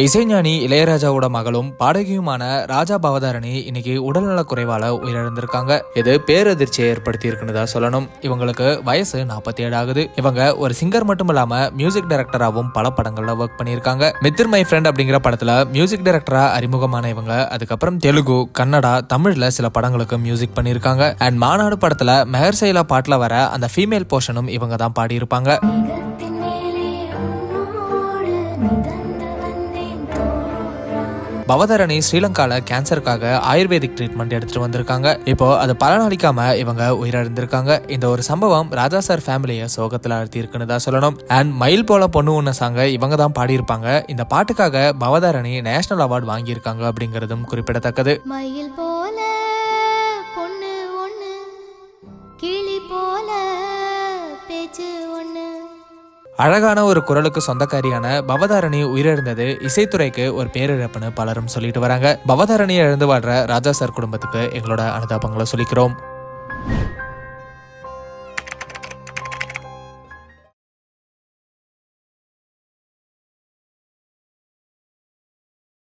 இசைஞானி இளையராஜாவோட மகளும் பாடகியுமான ராஜா பவதாரணி இன்னைக்கு உடல்நலக் குறைவால உயிரிழந்திருக்காங்க. இது பேரதிர்ச்சியை ஏற்படுத்தி இருக்குன்னு தான் சொல்லணும். இவங்களுக்கு வயசு நாற்பத்தி ஏழு ஆகுது. இவங்க ஒரு சிங்கர் மட்டும் இல்லாம மியூசிக் டைரக்டராகவும் பல படங்கள்ல ஒர்க் பண்ணியிருக்காங்க. மித்திர் மை ஃப்ரெண்ட் அப்படிங்கிற படத்துல மியூசிக் டைரக்டரா அறிமுகமான இவங்க. அதுக்கப்புறம் தெலுங்கு கன்னடா தமிழ்ல சில படங்களுக்கு மியூசிக் பண்ணியிருக்காங்க. அண்ட் மாநாடு படத்துல மெஹர் பாட்டுல வர அந்த ஃபீமேல் போர்ஷனும் இவங்க தான் பாடியிருப்பாங்க பவதரணி ஸ்ரீலங்கால கேன்சருக்காக ஆயுர்வேதிக் ட்ரீட்மெண்ட் எடுத்துட்டு வந்திருக்காங்க. இப்போ அது பலனளிக்காம இவங்க உயிரிழந்திருக்காங்க. இந்த ஒரு சம்பவம் ராஜா சார் ஃபேமிலியை சோகத்துல அழுத்தி இருக்குன்னு தான் சொல்லணும். அண்ட் மயில் போல பொண்ணு ஒன்று சாங்க இவங்க தான் பாடியிருப்பாங்க. இந்த பாட்டுக்காக பவதாரணி நேஷனல் அவார்டு வாங்கியிருக்காங்க அப்படிங்கிறதும் குறிப்பிடத்தக்கது. மயில் போல அழகான ஒரு குரலுக்கு சொந்தக்காரியான பவதாரணி உயிரிழந்தது இசைத்துறைக்கு ஒரு பேரிழப்புன்னு பலரும் சொல்லிட்டு வராங்க. பவதாரணியை இழந்து வாடுற ராஜா சார் குடும்பத்துக்கு எங்களோட அனுதாபங்களை சொல்லிக்கிறோம்.